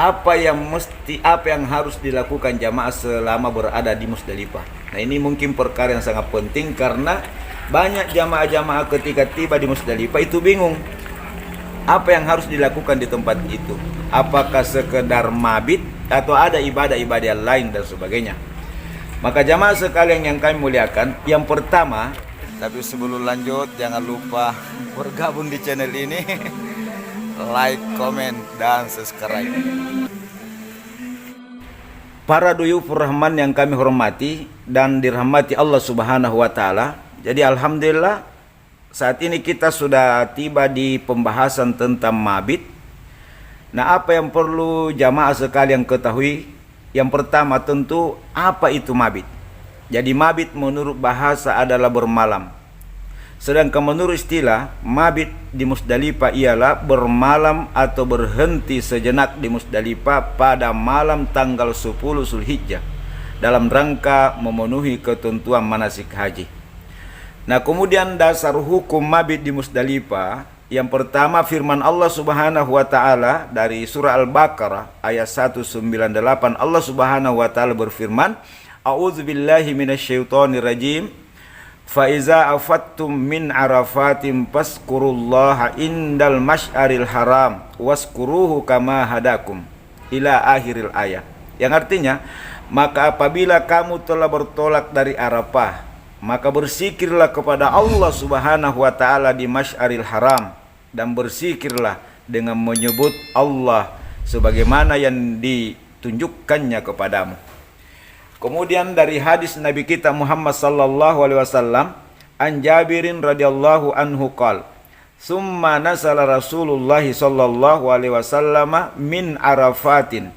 apa yang mesti apa yang harus dilakukan jamaah selama berada di Musdalifah. Nah, ini mungkin perkara yang sangat penting karena banyak jamaah-jamaah ketika tiba di Musdalifah itu bingung apa yang harus dilakukan di tempat itu. Apakah sekedar mabit atau ada ibadah-ibadah lain dan sebagainya. Maka jamaah sekalian yang kami muliakan, yang pertama, tapi sebelum lanjut jangan lupa bergabung di channel ini. like, comment, dan subscribe. Para duyufur rahman yang kami hormati dan dirahmati Allah Subhanahu wa taala. Jadi alhamdulillah saat ini kita sudah tiba di pembahasan tentang mabit. Nah, apa yang perlu jamaah sekalian ketahui? Yang pertama tentu apa itu mabit? Jadi mabit menurut bahasa adalah bermalam. Sedangkan menurut istilah, mabit di Musdalifah ialah bermalam atau berhenti sejenak di Musdalifah pada malam tanggal 10 Zulhijjah dalam rangka memenuhi ketentuan manasik haji. Nah, kemudian dasar hukum mabit di Musdalifah yang pertama firman Allah Subhanahu wa taala dari surah Al-Baqarah ayat 198 Allah Subhanahu wa taala berfirman, A'udzubillahi minasyaitonirrajim. Faiza afattum min arafatim paskurullaha indal masyaril haram waskuruhu kama hadakum ila akhiril ayat. Yang artinya, maka apabila kamu telah bertolak dari Arafah, maka bersikirlah kepada Allah Subhanahu wa taala di Masyaril Haram dan bersikirlah dengan menyebut Allah sebagaimana yang ditunjukkannya kepadamu. Kemudian dari hadis Nabi kita Muhammad sallallahu alaihi wasallam an Jabirin radhiyallahu anhu qal Summa nasala Rasulullah sallallahu alaihi wasallam min Arafatin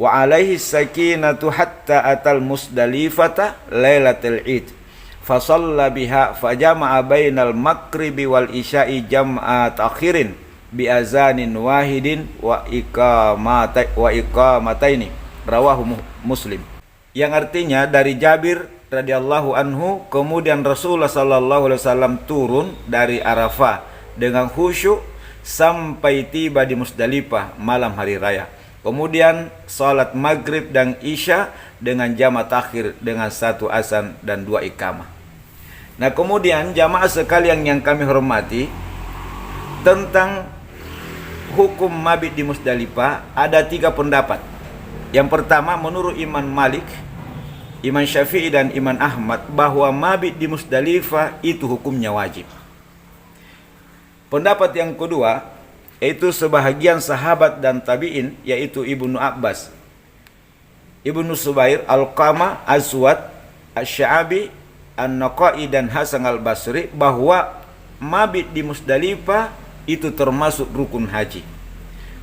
wa alaihi sakinatu hatta atal Musdalifata lailatul Id fasalla biha fajama'a bainal maghribi wal isya'i jam'a takhirin bi azanin wahidin wa iqamata wa iqamataini. Rawahu Muslim yang artinya dari Jabir radhiyallahu anhu kemudian Rasulullah sallallahu alaihi wasallam turun dari Arafah dengan khusyuk sampai tiba di Musdalifah malam hari raya. Kemudian salat maghrib dan isya dengan jamaah takhir dengan satu asan dan dua ikamah. Nah kemudian jamaah sekalian yang kami hormati tentang hukum mabit di Musdalifah ada tiga pendapat. Yang pertama menurut Imam Malik Imam Syafi'i dan Imam Ahmad bahwa mabit di Musdalifah itu hukumnya wajib. Pendapat yang kedua yaitu sebahagian sahabat dan tabi'in yaitu Ibnu Abbas, Ibnu Subair, Al-Qama, Azwad, Asy-Sya'bi, An-Naqai dan Hasan Al-Basri bahwa mabit di Musdalifah itu termasuk rukun haji.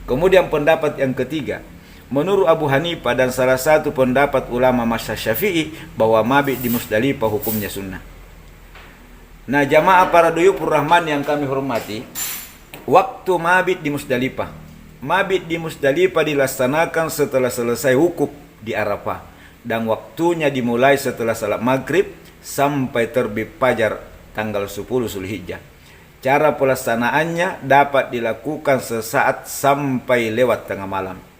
Kemudian pendapat yang ketiga, menurut Abu Hanifah dan salah satu pendapat ulama masa Syafi'i bahwa mabit di Musdalifah hukumnya sunnah. Nah jamaah para duyupur rahman yang kami hormati, waktu mabit di Musdalifah. Mabit di Musdalifah dilaksanakan setelah selesai wukuf di Arafah dan waktunya dimulai setelah salat maghrib sampai terbit fajar tanggal 10 Zulhijjah. Cara pelaksanaannya dapat dilakukan sesaat sampai lewat tengah malam.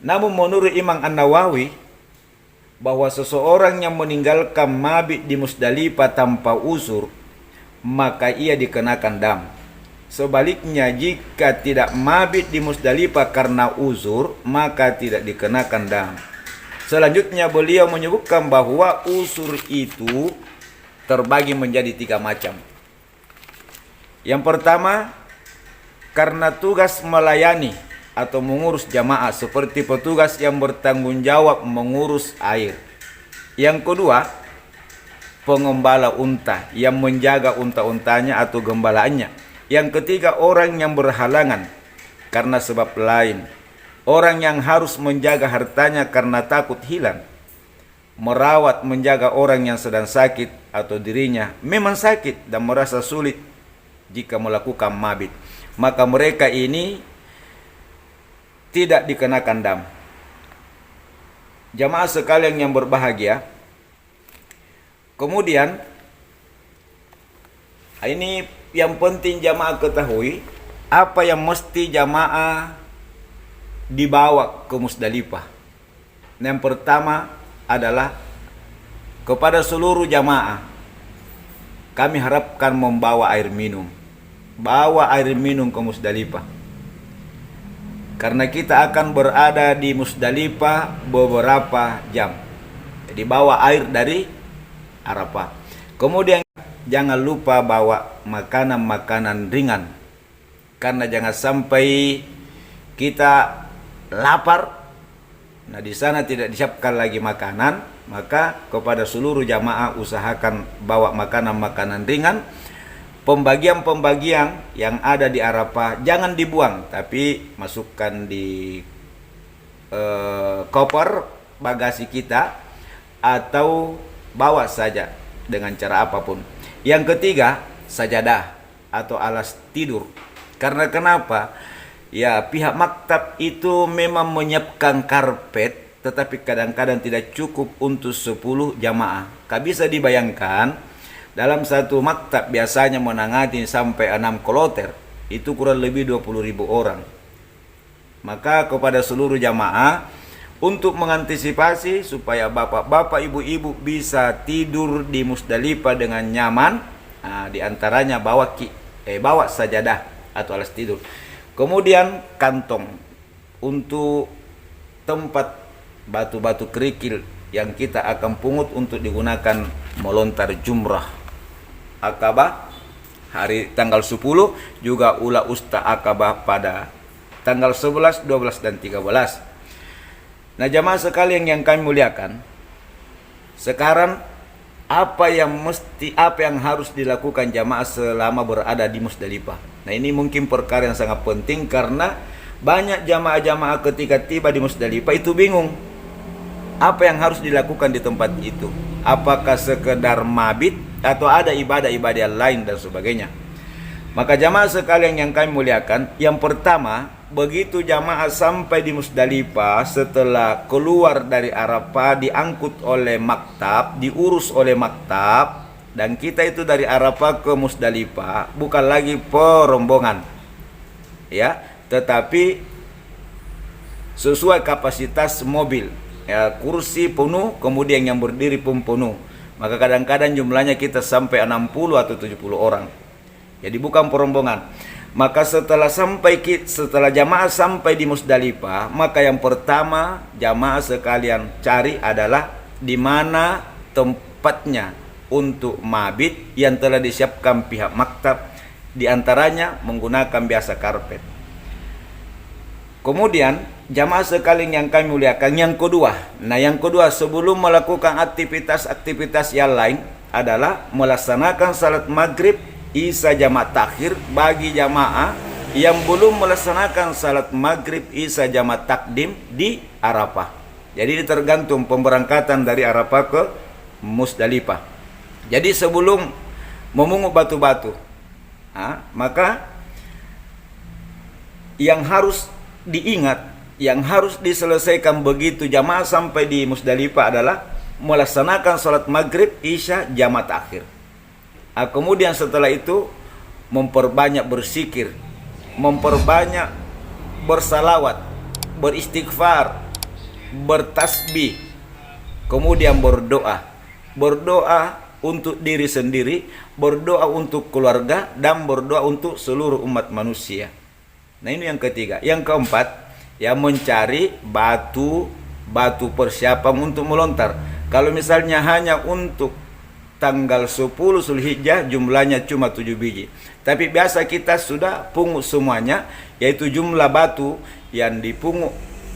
Namun menurut Imam An-Nawawi bahwa seseorang yang meninggalkan mabit di Musdalifah tanpa uzur maka ia dikenakan dam. Sebaliknya jika tidak mabit di Musdalifah karena uzur maka tidak dikenakan dam. Selanjutnya beliau menyebutkan bahwa uzur itu terbagi menjadi tiga macam. Yang pertama karena tugas melayani atau mengurus jamaah seperti petugas yang bertanggung jawab mengurus air. Yang kedua, pengembala unta yang menjaga unta-untanya atau gembalaannya. Yang ketiga, orang yang berhalangan karena sebab lain. Orang yang harus menjaga hartanya karena takut hilang. Merawat menjaga orang yang sedang sakit atau dirinya memang sakit dan merasa sulit jika melakukan mabit. Maka mereka ini tidak dikenakan dam. Jamaah sekalian yang berbahagia. Kemudian ini yang penting jamaah ketahui apa yang mesti jamaah dibawa ke Musdalifah. Yang pertama adalah kepada seluruh jamaah kami harapkan membawa air minum. Bawa air minum ke Musdalifah. Karena kita akan berada di Musdalifah beberapa jam. Jadi bawa air dari Arafah. Kemudian jangan lupa bawa makanan-makanan ringan. Karena jangan sampai kita lapar Nah, di sana tidak disiapkan lagi makanan, maka kepada seluruh jamaah usahakan bawa makanan-makanan ringan. Pembagian-pembagian yang ada di Arafah jangan dibuang, tapi masukkan di uh, koper bagasi kita atau bawa saja dengan cara apa pun. Yang ketiga, sajadah atau alas tidur. Karena kenapa? Ya, pihak maktab itu memang menyiapkan karpet tetapi kadang-kadang tidak cukup untuk 10 jamaah. Kak bisa dibayangkan dalam satu maktab biasanya menangani sampai 6 kloter. Itu kurang lebih 20 ribu orang. Maka kepada seluruh jamaah untuk mengantisipasi supaya bapak-bapak ibu-ibu bisa tidur di Musdalifah dengan nyaman, nah, di antaranya bawa ki, eh, bawa sajadah atau alas tidur. Kemudian kantong untuk tempat batu-batu kerikil yang kita akan pungut untuk digunakan melontar jumrah akabah hari tanggal 10 juga ula usta akabah pada tanggal 11, 12 dan 13. Nah, jamaah sekalian yang kami muliakan, sekarang apa yang mesti apa yang harus dilakukan jamaah selama berada di Musdalifah. Nah, ini mungkin perkara yang sangat penting karena banyak jamaah-jamaah ketika tiba di Musdalifah itu bingung apa yang harus dilakukan di tempat itu. Apakah sekedar mabit atau ada ibadah-ibadah lain dan sebagainya. Maka jamaah sekalian yang kami muliakan, yang pertama begitu jamaah sampai di Musdalifah setelah keluar dari Arafah diangkut oleh maktab, diurus oleh maktab dan kita itu dari Arafah ke Musdalifah bukan lagi perombongan. Ya, tetapi sesuai kapasitas mobil. Ya, kursi penuh, kemudian yang berdiri pun penuh. Maka kadang-kadang jumlahnya kita sampai 60 atau 70 orang. Jadi bukan perombongan. Maka setelah sampai setelah jamaah sampai di Musdalifah, maka yang pertama jamaah sekalian cari adalah di mana tempatnya untuk mabit yang telah disiapkan pihak maktab di antaranya menggunakan biasa karpet. Kemudian jamaah sekalian yang kami muliakan yang kedua. Nah, yang kedua sebelum melakukan aktivitas-aktivitas yang lain adalah melaksanakan salat maghrib Isa jamaah takhir bagi jamaah yang belum melaksanakan salat maghrib Isa jamaah takdim di Arafah. Jadi tergantung pemberangkatan dari Arafah ke Musdalifah. Jadi sebelum memungut batu-batu, maka yang harus diingat, yang harus diselesaikan begitu jamaah sampai di Musdalifah adalah melaksanakan salat maghrib Isya jamaah takhir. Nah, kemudian setelah itu memperbanyak bersikir, memperbanyak bersalawat, beristighfar, bertasbih, kemudian berdoa. Berdoa untuk diri sendiri, berdoa untuk keluarga, dan berdoa untuk seluruh umat manusia. Nah ini yang ketiga. Yang keempat, yang mencari batu batu persiapan untuk melontar. Kalau misalnya hanya untuk tanggal 10 Zulhijjah jumlahnya cuma 7 biji. Tapi biasa kita sudah pungut semuanya yaitu jumlah batu yang dipungut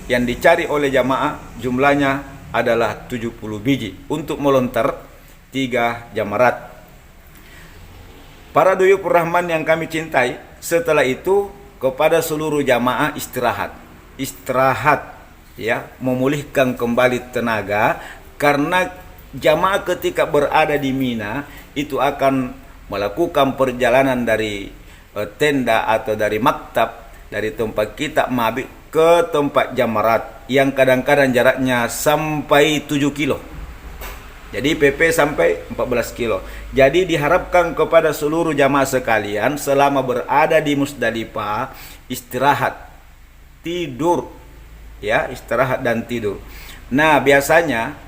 yang dicari oleh jamaah jumlahnya adalah 70 biji untuk melontar tiga jamarat. Para duyuk rahman yang kami cintai, setelah itu kepada seluruh jamaah istirahat. Istirahat ya, memulihkan kembali tenaga karena jamaah ketika berada di Mina itu akan melakukan perjalanan dari uh, tenda atau dari maktab dari tempat kita mabit ke tempat jamarat yang kadang-kadang jaraknya sampai 7 kilo. Jadi PP sampai 14 kilo. Jadi diharapkan kepada seluruh jamaah sekalian selama berada di Musdalifah istirahat, tidur ya istirahat dan tidur. Nah biasanya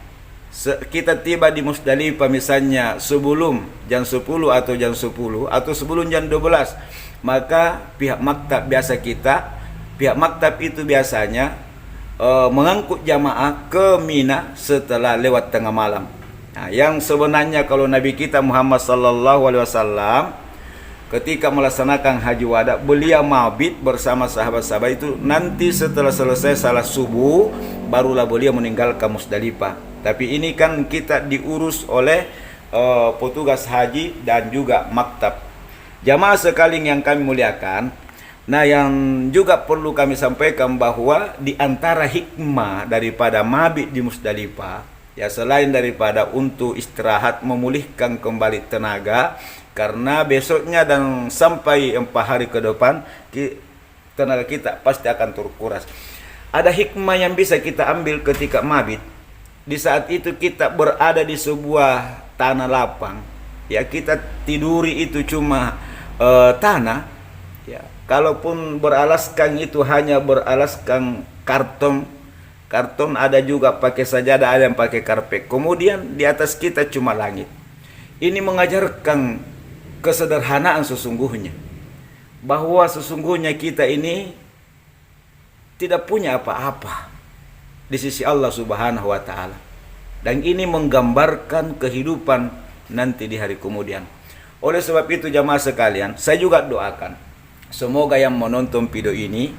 kita tiba di Musdalifah misalnya sebelum jam 10 atau jam 10 atau sebelum jam 12 maka pihak maktab biasa kita pihak maktab itu biasanya uh, mengangkut jamaah ke Mina setelah lewat tengah malam. Nah, yang sebenarnya kalau Nabi kita Muhammad sallallahu alaihi wasallam ketika melaksanakan haji wada beliau mabit bersama sahabat-sahabat itu nanti setelah selesai salat subuh barulah beliau meninggalkan Musdalifah. Tapi ini kan kita diurus oleh uh, petugas haji dan juga maktab. Jamaah sekalian yang kami muliakan, Nah, yang juga perlu kami sampaikan bahwa di antara hikmah daripada mabit di Musdalifah, ya selain daripada untuk istirahat memulihkan kembali tenaga, karena besoknya dan sampai empat hari ke depan tenaga kita pasti akan terkuras. Ada hikmah yang bisa kita ambil ketika mabit. Di saat itu kita berada di sebuah tanah lapang, ya kita tiduri itu cuma uh, tanah, ya Kalaupun beralaskan itu hanya beralaskan karton, karton ada juga pakai sajadah, ada yang pakai karpet. Kemudian di atas kita cuma langit. Ini mengajarkan kesederhanaan sesungguhnya. Bahwa sesungguhnya kita ini tidak punya apa-apa di sisi Allah Subhanahu wa taala. Dan ini menggambarkan kehidupan nanti di hari kemudian. Oleh sebab itu jamaah sekalian, saya juga doakan Semoga yang menonton video ini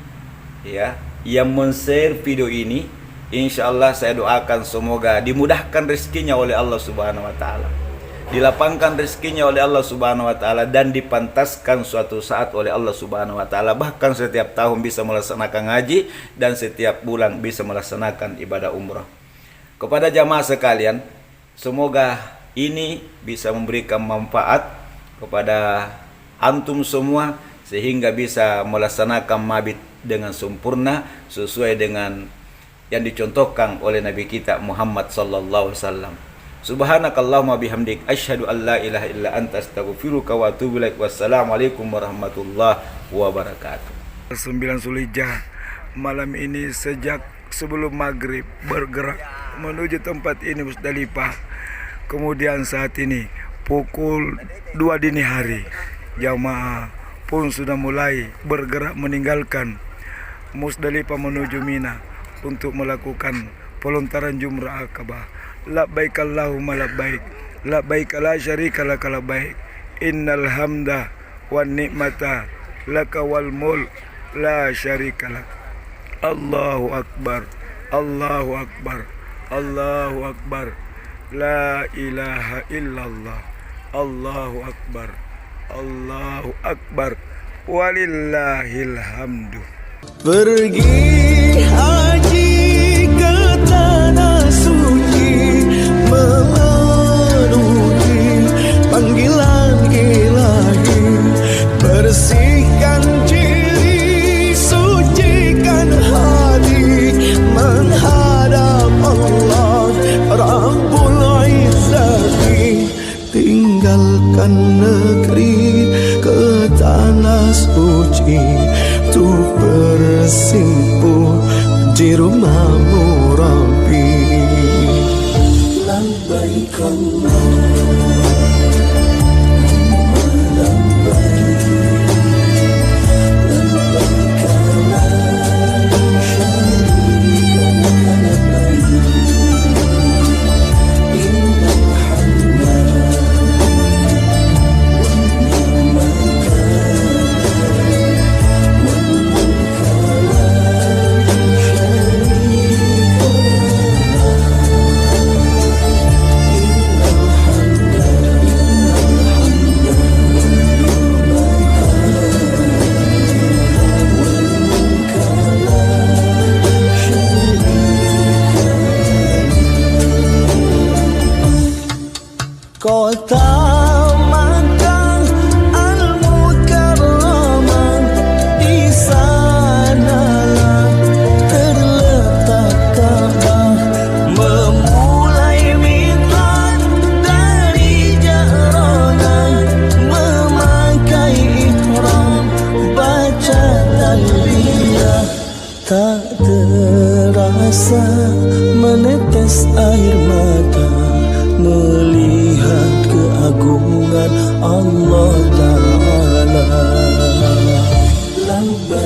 ya, yang men-share video ini, insya Allah saya doakan semoga dimudahkan rezekinya oleh Allah Subhanahu wa taala. Dilapangkan rezekinya oleh Allah Subhanahu wa taala dan dipantaskan suatu saat oleh Allah Subhanahu wa taala bahkan setiap tahun bisa melaksanakan haji dan setiap bulan bisa melaksanakan ibadah umrah. Kepada jamaah sekalian, semoga ini bisa memberikan manfaat kepada antum semua sehingga bisa melaksanakan mabit dengan sempurna sesuai dengan yang dicontohkan oleh Nabi kita Muhammad sallallahu alaihi wasallam. Subhanakallahumma bihamdik asyhadu an la ilaha illa anta astaghfiruka wa atubu ilaik. Wassalamualaikum warahmatullahi wabarakatuh. 9 Zulhijjah malam ini sejak sebelum maghrib bergerak menuju tempat ini Musdalifah. Kemudian saat ini pukul 2 dini hari jamaah pun sudah mulai bergerak meninggalkan Musdalifah menuju Mina untuk melakukan pelontaran jumrah akabah. Labbaik Allahumma labbaik. Labbaik la syarika laka labbaik. Innal hamda wan ni'mata laka wal mulk la syarika lak. Allahu akbar. Allahu akbar. Allahu akbar. La ilaha illallah. Allahu akbar. Allahu Akbar Walillahil hamdu Pergi haji ke tanah suci Memenuhi panggilan ilahi. Bersihkan diri, sucikan hati Menghadap Allah Rabbul Izzati. Tinggalkan negeri tanah suci bersimpuh di rumahmu Rabbi. Lambaik rasa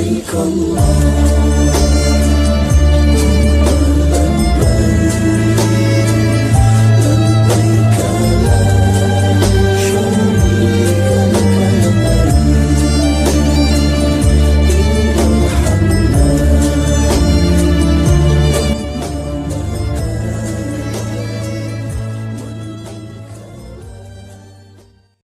Ta'ala Labbaik Allah